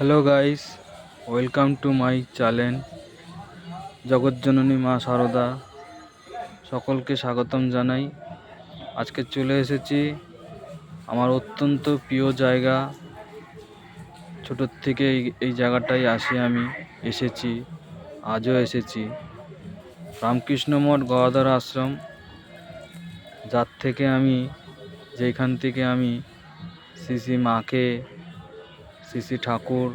Hello guys welcome to my channel Jagatjanani Maa Sarada সকলকে স্বাগতম জানাই। আজকে চলে এসেছি আমার অত্যন্ত প্রিয় জায়গা। ছোটোর থেকে এই জায়গাটায় আসি আমি। এসেছি, আজও এসেছি। রামকৃষ্ণ মঠ গদাধর আশ্রম। যার থেকে আমি, যেখান থেকে আমি শ্রী শ্রী মাকে শ্রী ঠাকুর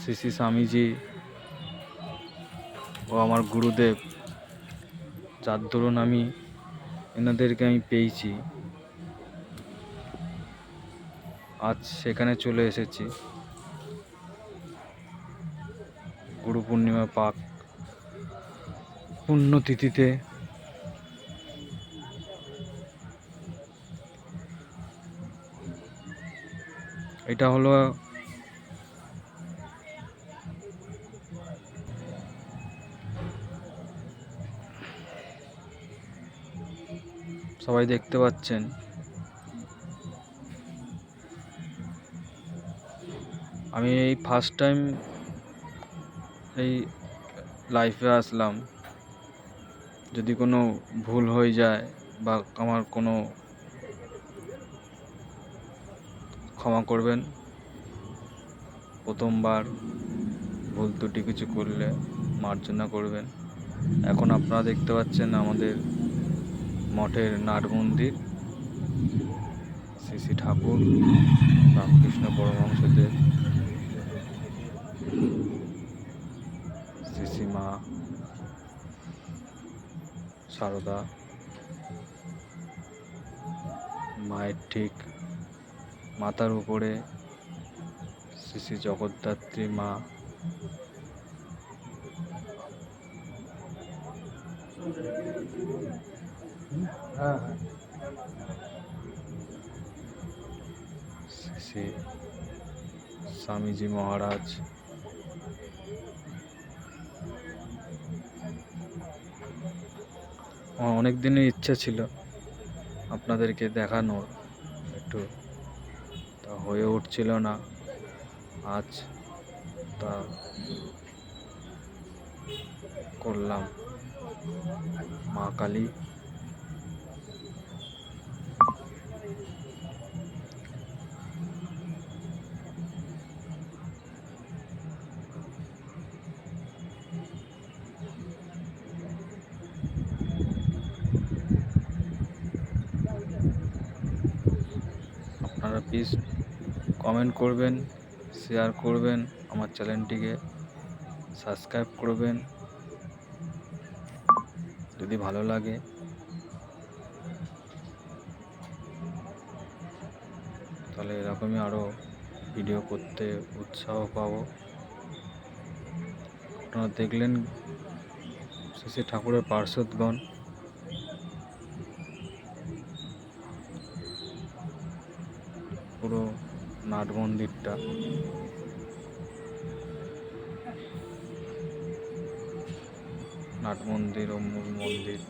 শ্রী স্বামীজি ও আমার গুরুদেব, যার দরুন আমি এনাদেরকে আমি পেয়েছি। আজ সেখানে চলে এসেছি। গুরু পূর্ণিমা পাক পুণ্যতিথিতে এটা হলো সবাই দেখতে পাচ্ছেন। আমি এই ফার্স্ট টাইম এই লাইফে আসলাম। যদি কোনো ভুল হয়ে যায় বা আমার কোনো ক্ষমা করবেন। প্রথমবার ভুল ত্রুটি কিছু করলে মার্জনা করবেন। এখন আপনারা দেখতে পাচ্ছেন আমাদের মঠের নাট মন্দির, শ্রী শ্রী ঠাকুর, রামকৃষ্ণ পরমহংসদেব, শ্রী শ্রী মা সারদা, মায়ের ঠিক মাথার উপরে। শ্রী শ্রী জগদ্ধাত্রী মা। শ্রী স্বামীজি মহারাজ। আমার অনেক দিনের ইচ্ছা ছিল আপনাদেরকে দেখানোর, একটু তা হয়ে উঠছিল না। আজ তা করলাম। মা কালী আপনারা প্লিজ কমেন্ট করবেন শেয়ার করবেন, আমার চ্যানেলটিকে সাবস্ক্রাইব করবেন। যদি ভালো লাগে, তাহলে এরকমই আরও ভিডিও করতে উৎসাহ পাবো। আপনারা দেখলেন, শ্রী ঠাকুরের পার্শ্বদগণ পুরো নাট মন্দিরটা। নাট মন্দির ও মূল মন্দির।